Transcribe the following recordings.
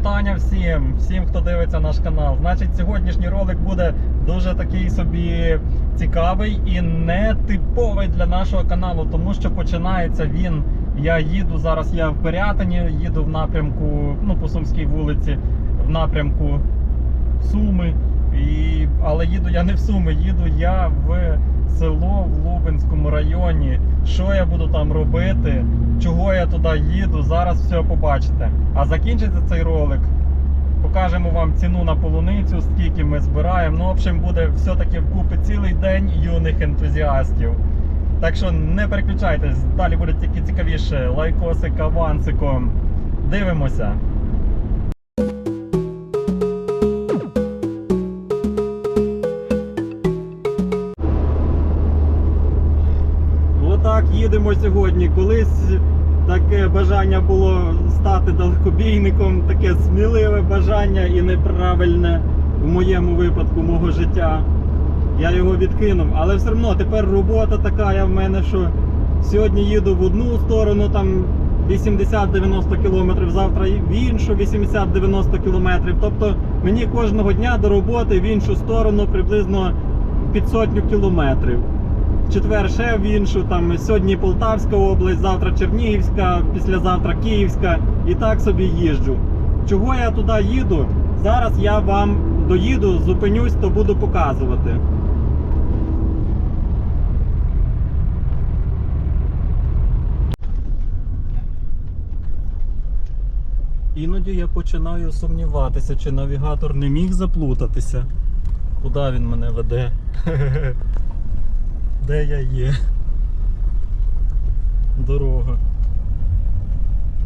Вітання всім, всім, хто дивиться наш канал. Значить, сьогоднішній ролик буде дуже такий собі цікавий і нетиповий для нашого каналу, тому що починається він. Я їду зараз. Я в Пирятині, їду в напрямку, ну по Сумській вулиці, в напрямку Суми. І, але їду я не в Суми, їду я в село в Лубенському районі. Що я буду там робити? Чого я туди їду? Зараз все побачите. А закінчиться цей ролик. Покажемо вам ціну на полуницю, скільки ми збираємо. Ну, в общем, буде все-таки вкупи цілий день юних ентузіастів. Так що не переключайтесь, далі буде тільки цікавіше. Лайкосик, авансиком. Дивимося. Отак сьогодні. Колись таке бажання було стати далекобійником, таке сміливе бажання і неправильне в моєму випадку мого життя. Я його відкинув. Але все одно тепер робота така в мене, що сьогодні їду в одну сторону, там 80-90 кілометрів, завтра в іншу 80-90 кілометрів. Тобто мені кожного дня до роботи в іншу сторону приблизно під сотню кілометрів. Четвер ще в іншу, там сьогодні Полтавська область, завтра Чернігівська, післязавтра Київська. І так собі їжджу. Чого я туди їду? Зараз я вам доїду, зупинюсь, то буду показувати. Іноді я починаю сумніватися, чи навігатор не міг заплутатися. Куди він мене веде? Де я є? Дорога.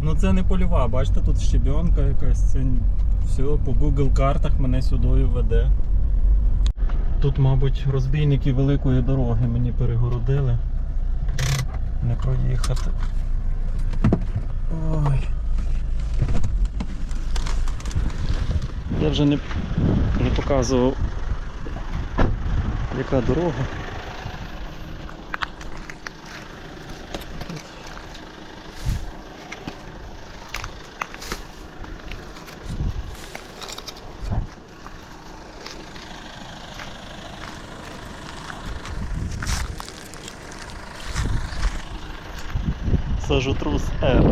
Ну це не польова, бачите, тут щебенка якась. Це все по Google картах мене сюди веде. Тут, мабуть, розбійники великої дороги мені перегородили. Не проїхати. Ой. Я вже не, не показував, яка дорога. Сажотрус Р.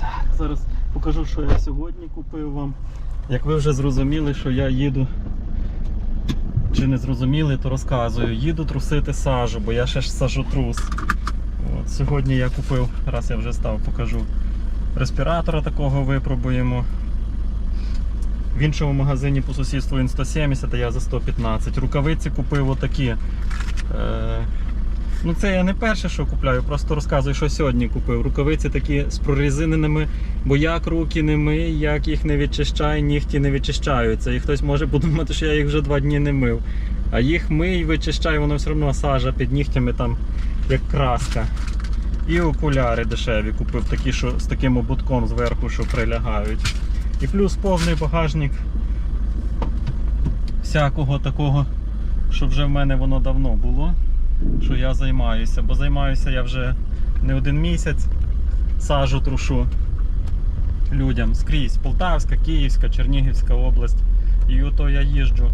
Так, зараз покажу, що я сьогодні купив вам. Як ви вже зрозуміли, що я їду. Чи не зрозуміли, то розказую. Їду трусити сажу, бо я ще ж сажотрус. От, сьогодні я купив, раз я вже став, покажу. Респіратора такого випробуємо. В іншому магазині по сусідству він 170, а я за 115. Рукавиці купив отакі. Е, ну це я не перше, що купляю, просто розказую, що сьогодні купив. Рукавиці такі з прорізиненими, бо як руки не мий, як їх не відчищаю, нігті не відчищаються. І хтось може подумати, що я їх вже два дні не мив. А їх мий, вичищаю, воно все одно сажа під нігтями там як краска. І окуляри дешеві купив такі, що з таким ободком зверху, що прилягають. І плюс повний багажник всякого такого, що вже в мене воно давно було, що я займаюся. Бо займаюся я вже не один місяць, сажу трушу людям скрізь. Полтавська, Київська, Чернігівська область. І ото я їжджу.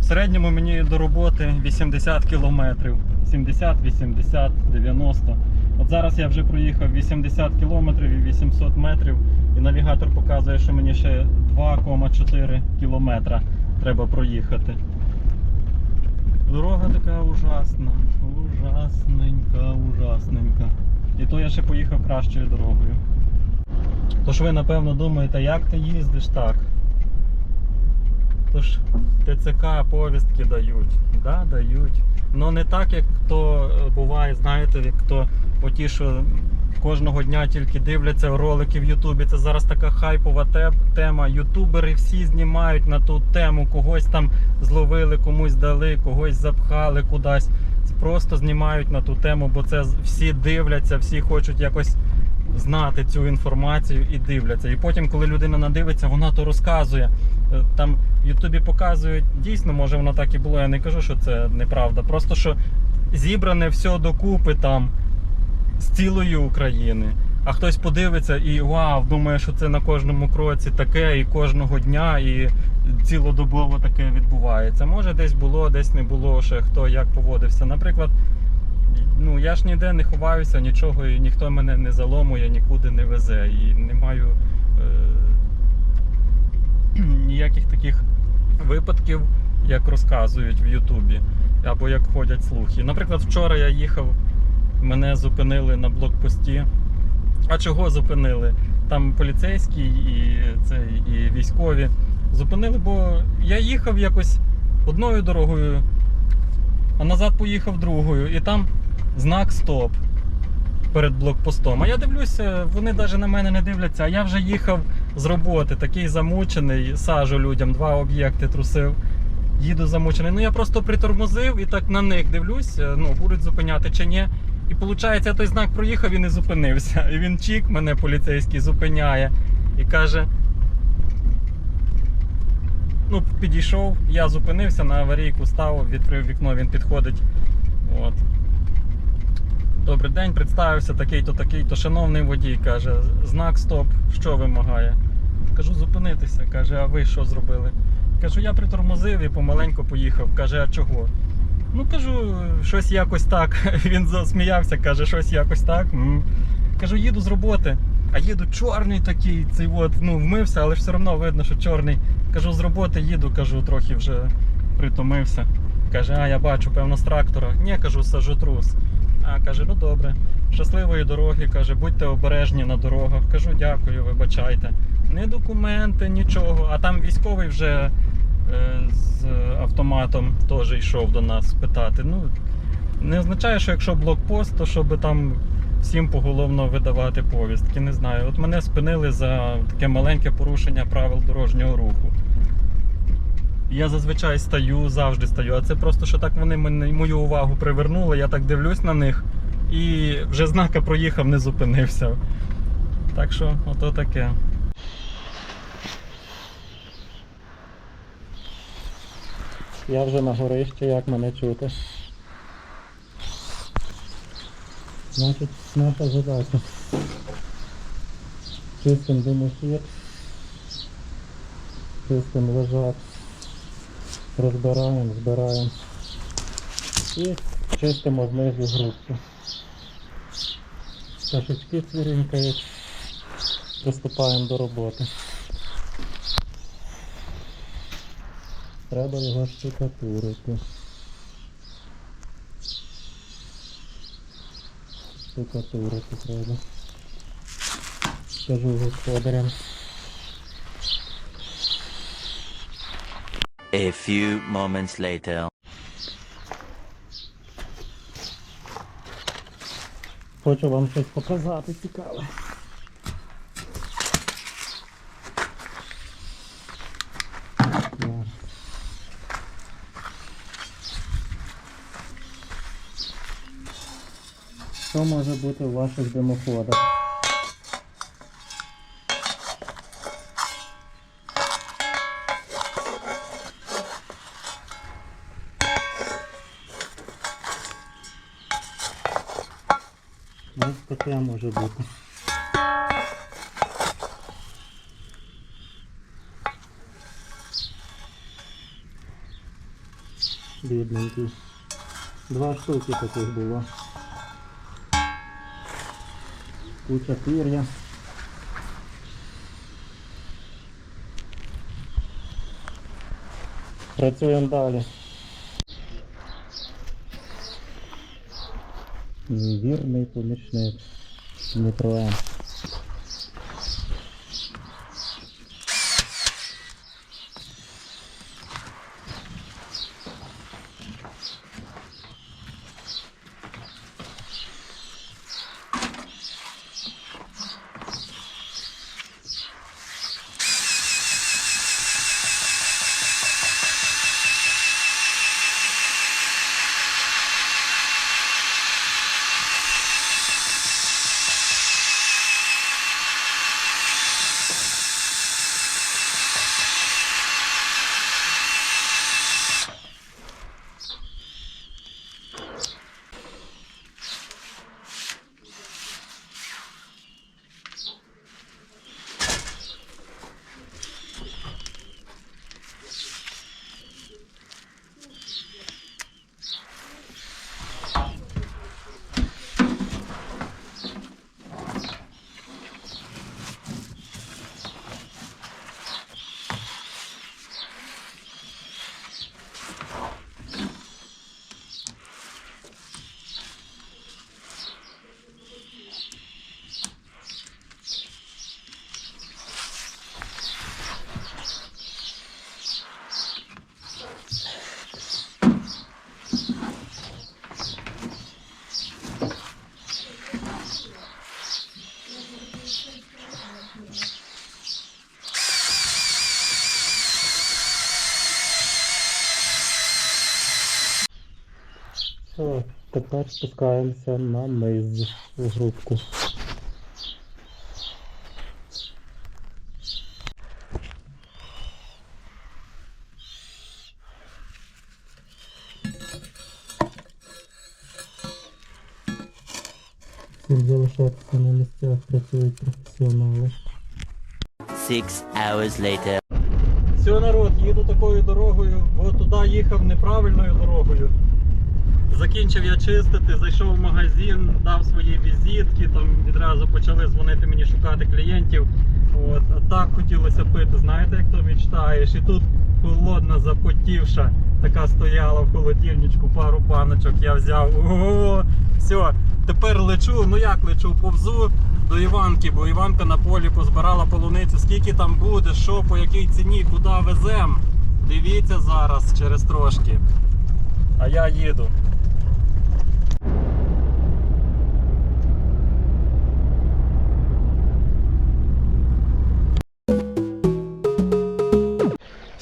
В середньому мені до роботи 80 кілометрів. 70, 80, 90. От зараз я вже проїхав 80 кілометрів і 800 метрів. І навігатор показує, що мені ще 2,4 кілометра треба проїхати. Дорога така ужасна, ужасненька, ужасненька. І то я ще поїхав кращою дорогою. Тож ви напевно думаєте, як ти їздиш так? Тож ТЦК повістки дають. Да, дають. Ну не так, як то буває, знаєте, як то оті, що кожного дня тільки дивляться ролики в Ютубі. Це зараз така хайпова тема. Ютубери всі знімають на ту тему. Когось там зловили, комусь дали, когось запхали кудись. Просто знімають на ту тему, бо це всі дивляться, всі хочуть якось знати цю інформацію і дивляться. І потім, коли людина надивиться, вона то розказує. Е, Там в Ютубі показують, дійсно, може воно так і було. Я не кажу, що це неправда. Просто що зібране все докупи там. З цілої України. А хтось подивиться і вау, думає, що це на кожному кроці таке, і кожного дня, і цілодобово таке відбувається. Може, десь було, десь не було ще хто як поводився. Наприклад, ну я ж ніде не ховаюся, нічого, і ніхто мене не заломує, нікуди не везе. І не маю е, ніяких таких випадків, як розказують в Ютубі, або як ходять слухи. Наприклад, вчора я їхав, мене зупинили на блокпості. А чого зупинили? Там поліцейські і, це, і військові. Зупинили, бо я їхав якось одною дорогою, а назад поїхав другою, і там знак стоп перед блокпостом. А я дивлюся, вони навіть на мене не дивляться, а я вже їхав з роботи, такий замучений, сажу людям, два об'єкти трусив. Їду замучений. Ну я просто притормозив і так на них дивлюсь, е, ну будуть зупиняти чи ні. І виходить, той знак проїхав і не зупинився. І він чік мене поліцейський зупиняє і каже. Ну, підійшов, я зупинився на аварійку, став, відкрив вікно, він підходить. От. Добрий день, представився, такий-то, такий-то. Шановний водій, каже, знак стоп, що вимагає? Кажу, зупинитися. Каже, а ви що зробили? Кажу, я притормозив і помаленьку поїхав. Каже, а чого? Ну кажу, щось якось так. Він засміявся, каже, щось якось так. Кажу, їду з роботи. А їду чорний такий, цей от, ну, вмився, але все одно видно, що чорний. Кажу, з роботи їду, кажу, трохи вже притомився. Каже, а я бачу, певно, з трактора. Ні, кажу, сажу трус. А каже, ну добре, щасливої дороги, каже, будьте обережні на дорогах. Кажу, дякую, вибачайте. Не документи, нічого. А там військовий вже з автоматом теж йшов до нас питати. Ну, не означає, що якщо блокпост, то щоб там всім поголовно видавати повістки. Не знаю. От мене спинили за таке маленьке порушення правил дорожнього руху. Я зазвичай стою, завжди стою, а це просто що так вони мене, мою увагу привернули, я так дивлюсь на них і вже знака проїхав, не зупинився. Так що, ото таке. Я вже на горищі, як мене чути. Значить, наша задача. Чистим димохід, чистим лежак, розбираємо, збираємо і чистимо знизу грудку. Пташечки цвірінькають, приступаємо до роботи. Треба його штукатурити. Штукатурити треба. Скажу господарям. A few moments later. Хочу вам щось показати цікаве. Да. Що може бути в ваших димоходах? Ось таке може бути. Бідненький. Два штуки таких було. Куча пір'я. Працюємо далі. Мій вірний помічник Дмитро Тепер спускаємося на миз в грубку. Залишатися на місцях працюють професіонали. Six hours later. Все, народ, їду такою дорогою, бо туди їхав неправильною дорогою. Закінчив я чистити, зайшов в магазин, дав свої візитки, там відразу почали дзвонити мені шукати клієнтів. От, а так хотілося пити, знаєте, як то мечтаєш. І тут холодна, запотівша, така стояла в холодильничку, пару баночок я взяв. Ого, все, тепер лечу, ну як лечу, повзу до Іванки, бо Іванка на полі позбирала полуницю. Скільки там буде, що, по якій ціні, куди везем. Дивіться зараз через трошки. А я їду.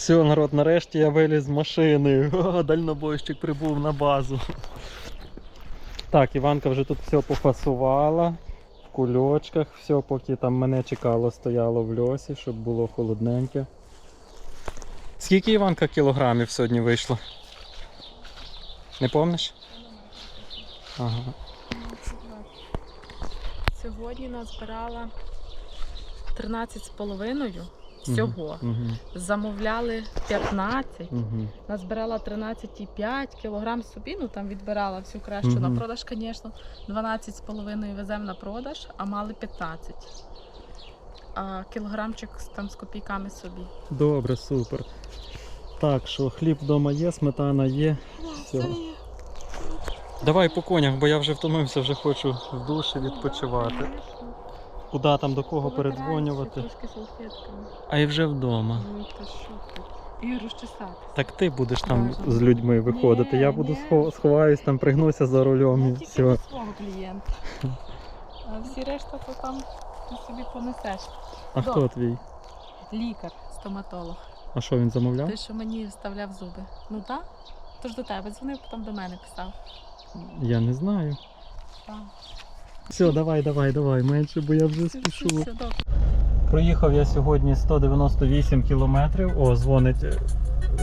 Все, народ, нарешті я виліз з машини. О, дальнобойщик прибув на базу. Так, Іванка вже тут все пофасувала в кульочках, все, поки там мене чекало, стояло в льосі, щоб було холодненьке. Скільки Іванка кілограмів сьогодні вийшло? Не помниш? Ага. Сьогодні назбирала 13 з половиною всього. Замовляли 15, Угу. назбирала 13,5 кілограм собі, ну там відбирала всю кращу на продаж, звісно. 12 з половиною веземо на продаж, а мали 15. А кілограмчик там з копійками собі. Добре, супер. Так, що хліб вдома є, сметана є. Все. Давай по конях, бо я вже втомився, вже хочу в душі відпочивати. Куди там до кого передзвонювати? Трошки салфетками. А і вже вдома. Ну та що ти? І розчесатися. Так ти будеш там Бажано. з людьми виходити. Ні, я буду ні. схо- сховаюсь, там пригнуся за рулем Я і тільки все. свого клієнта. А всі решта то там ти собі понесеш. А Добре. хто твій? Лікар, стоматолог. А що він замовляв? Той, що мені вставляв зуби. Ну так? Тож до тебе дзвонив, потім до мене писав. Я не знаю. Так. Все, давай, давай, давай, менше, бо я вже спішу. все, все добре. Проїхав я сьогодні 198 кілометрів. О, дзвонить, е,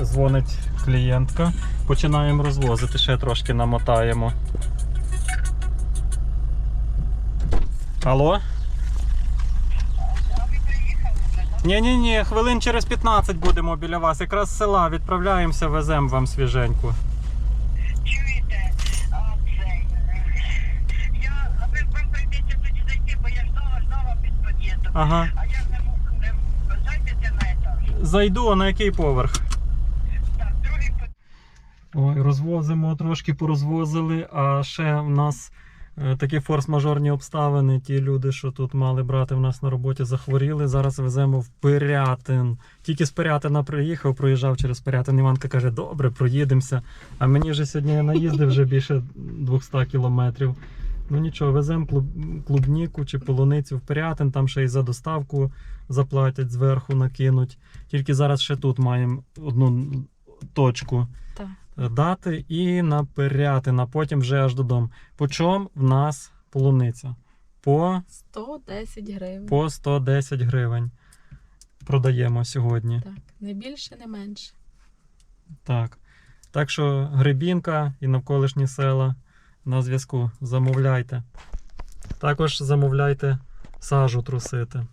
дзвонить клієнтка. Починаємо розвозити, ще трошки намотаємо. Алло? Ні, ні, ні, хвилин через 15 будемо біля вас. Якраз з села відправляємося, веземо вам свіженьку. Чуєте, а це я а ви вам прийдеться тоді зайти, бо я ж знову знову під під'їздом. Ага. А я не можу не. Зайду, а на який поверх? Ой, розвозимо, трошки порозвозили, а ще в нас е, такі форс-мажорні обставини. Ті люди, що тут мали брати в нас на роботі, захворіли. Зараз веземо в Пирятин. Тільки з Пирятина приїхав, проїжджав через Пирятин. Іванка каже, добре, проїдемося. А мені вже сьогодні наїздив вже більше 200 кілометрів. Ну нічого, веземо клубніку чи полуницю в Пирятин, там ще й за доставку заплатять, зверху накинуть. Тільки зараз ще тут маємо одну точку Так. дати і на Пирятин, а потім вже аж додому. По чому в нас полуниця? По, 110 гривень. по 110 гривень. Продаємо сьогодні. Так, не більше, не менше. Так. Так що Гребінка і навколишні села на зв'язку. Замовляйте. Також замовляйте сажу трусити.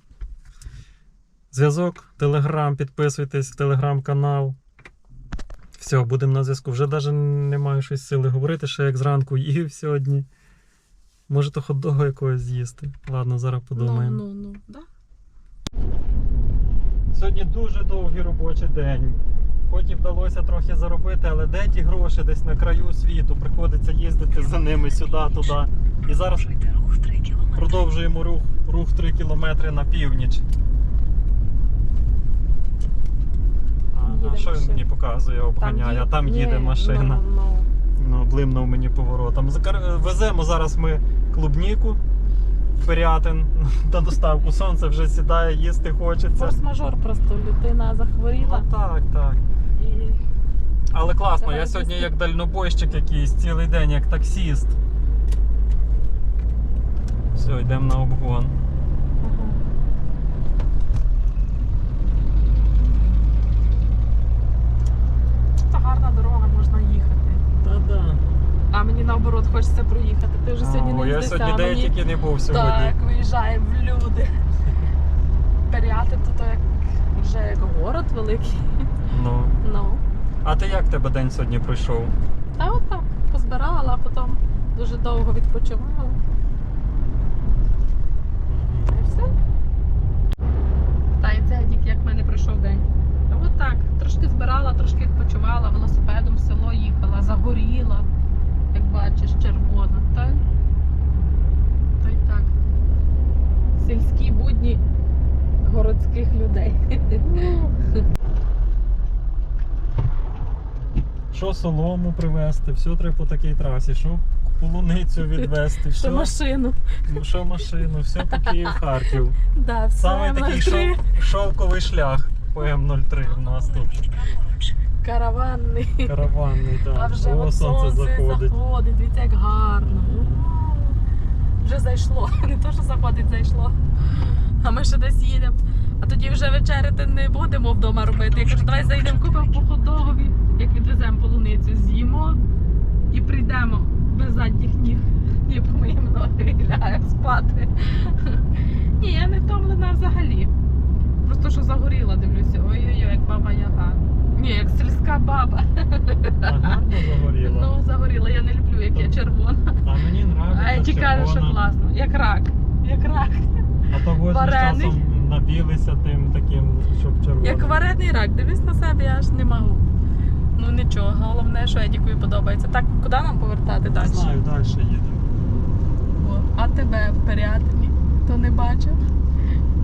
Зв'язок, телеграм, підписуйтесь в телеграм-канал. Все, будемо на зв'язку. Вже навіть не маю щось сили говорити, ще як зранку їв сьогодні. Може, то хот-дога якогось з'їсти. Ладно, зараз подумаємо. Ну, ну, ну, да. Сьогодні дуже довгий робочий день. Хоч і вдалося трохи заробити, але де ті гроші десь на краю світу. Приходиться їздити за ними сюди, туди. І зараз продовжуємо рух, рух 3 кілометри на північ. Їде що він мені показує, обганяє, а там їде Ні, машина. Ну, ну. Ну, блимнув мені поворотом. Веземо зараз ми клубніку Пирятин на доставку. Сонце вже сідає, їсти хочеться. Форс-мажор просто людина захворіла Ну, так, так. і Але класно, Давай я сьогодні як дальнобойщик якийсь цілий день, як таксіст. Все, йдемо на обгон. Це гарна дорога, можна їхати. Та-да. А мені наоборот хочеться проїхати. Ти вже сьогодні не я їздився, сьогодні а де я мені тільки не був сьогодні. так, виїжджаємо в люди. Періати то, то як вже як город великий. Ну. Ну. А ти як тебе день сьогодні пройшов? Та от так, позбирала, а потім дуже довго відпочивала. Та й все. Та й це тільки як в мене пройшов день. Та от так, трошки збирала, трошки відпочивала, велосипедом в село їхала, загоріла, бачиш, червона. Та, та й так. Сільські будні городських людей. Що солому привезти, все треба по такій трасі, що полуницю відвезти, Що машину. ну, що машину, все по Київ Харків. Да, Саме такий шов, шовковий шлях по М03 в нас тут. Караванний. Караванний, А вже О, от сонце заходить. заходить. Дивіться, як гарно. Вже зайшло. Не то, що заходить, зайшло. А ми ще десь їдемо. А тоді вже вечеряти не будемо вдома робити. Я кажу, давай зайдемо, купимо по ходогові, як відвеземо полуницю, з'їмо і прийдемо без задніх ніг. І помиємо ноги і лягаємо спати. Ні, я не втомлена взагалі. Просто що загоріла, дивлюся. Ой-ой-ой, як баба яга. Ні, як сільська баба. А гарно загоріло. Ну, загоріла, я не люблю, як я червона. А мені нравиться. А я нравиться що класно. Як рак. Як рак. А то возьмеш часом набілися тим таким, щоб червоним. Як варений рак. Дивись на себе, я аж не можу. Ну нічого, головне, що Едікові подобається. Так, куди нам повертати Не далі? знаю, далі їдемо. О, а тебе в Пирятині? Хто не бачив?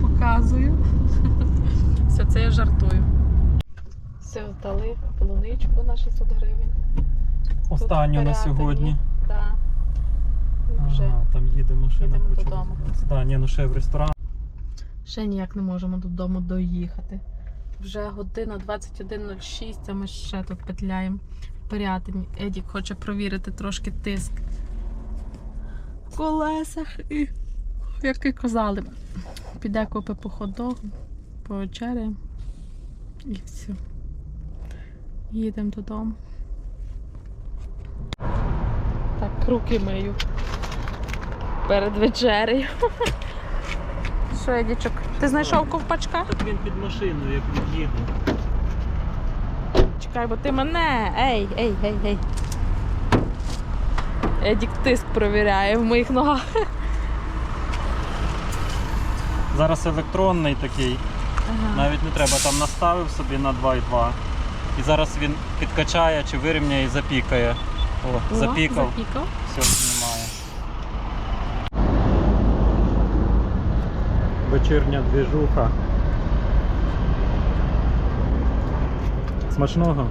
Показую. Все, це я жартую. Все, дали полуничку на 600 гривень. Останню на сьогодні. Так. Вже. Там їде машина. їдемо хочу додому. Да, ні, ну ще в ресторан. Ще ніяк не можемо додому доїхати. Вже година 21.06, а ми ще тут петляємо в Пирятині. Едік хоче провірити трошки тиск в колесах і, як і казали, піде купи по ходогу, повечеряємо і все. Їдемо додому. Так, руки мию перед вечерею. Що, Едічок, ти знайшов ковпачка? Так він під машиною, як від'їде. Чекай, бо ти мене. Ей, ей, ей, ей. Едік тиск провіряє в моїх ногах. Зараз електронний такий. Навіть не треба, там наставив собі на 2,2. І зараз він підкачає чи вирівняє і запікає. О, О, запікав. Запікав. Все, знімає. Вечірня двіжуха. Смачного.